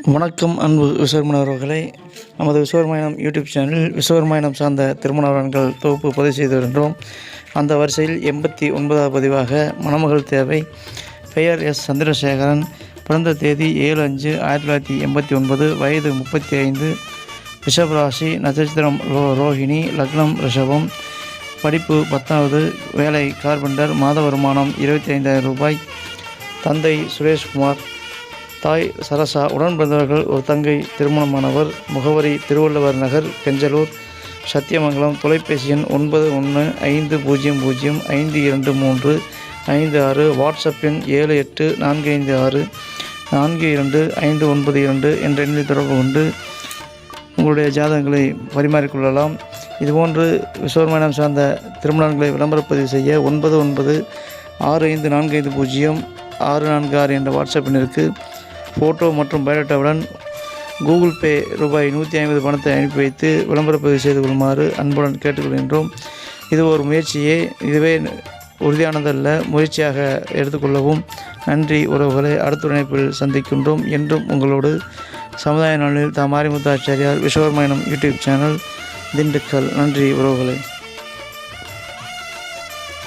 வணக்கம் அன்பு விஸ்வர்மனவர்களே நமது விஸ்வர்மயனம் யூடியூப் சேனலில் விஸ்வர்மயனம் சார்ந்த திருமணவரன்கள் தொகுப்பு பதிவு செய்து வருகின்றோம். அந்த வரிசையில் எண்பத்தி ஒன்பதாவது பதிவாக மணமகள் தேவை. பெயர் எஸ். சந்திரசேகரன். பிறந்த தேதி ஏழு அஞ்சு ஆயிரத்தி தொள்ளாயிரத்தி எண்பத்தி ஒன்பது. வயது முப்பத்தி ஐந்து. ரிஷபராசி நட்சத்திரம் ரோ ரோஹிணி லக்னம் ரிஷபம். படிப்பு பத்தாவது. வேலை கார்பெண்டர். மாத வருமானம் இருபத்தி ஐந்தாயிரம் ரூபாய். தந்தை சுரேஷ்குமார். தாய் சரசா உடன் பிறந்தவர்கள் ஒரு தங்கை திருமணமானவர் முகவரி திருவள்ளுவர் நகர் கெஞ்சலூர் சத்தியமங்கலம் தொலைபேசி எண் ஒன்பது ஒன்று ஐந்து பூஜ்ஜியம் பூஜ்ஜியம் ஐந்து இரண்டு மூன்று ஐந்து ஆறு வாட்ஸ்அப் எண் ஏழு எட்டு நான்கு ஐந்து ஆறு நான்கு இரண்டு ஐந்து ஒன்பது இரண்டு என்ற எண்ணில் தொடர்பு கொண்டு உங்களுடைய ஜாதகங்களை பரிமாறிக்கொள்ளலாம் இதுபோன்று விஸ்வர்மனம் சார்ந்த திருமணங்களை விளம்பரப்பதிவு செய்ய ஒன்பது ஒன்பது ஆறு ஐந்து நான்கு ஐந்து பூஜ்ஜியம் ஆறு நான்கு ஆறு என்ற வாட்ஸ்அப் எண்ணிற்கு ஃபோட்டோ மற்றும் பயோடேட்டாவுடன் கூகுள் பே ரூபாய் நூற்றி ஐம்பது பணத்தை அனுப்பி வைத்து விளம்பரப்பதிவு செய்து கொள்ளுமாறு அன்புடன் கேட்டுக்கொள்கின்றோம் இது ஒரு முயற்சியே இதுவே உறுதியானதல்ல முயற்சியாக எடுத்துக்கொள்ளவும். நன்றி உறவுகளை அடுத்த இணைப்பில் சந்திக்கின்றோம் என்றும் உங்களோடு சமுதாய நாளில் தாம் மாரிமுத்தாச்சாரியார் விஸ்வகர்மயனம் யூடியூப் சேனல் திண்டுக்கல். நன்றி உறவுகளை.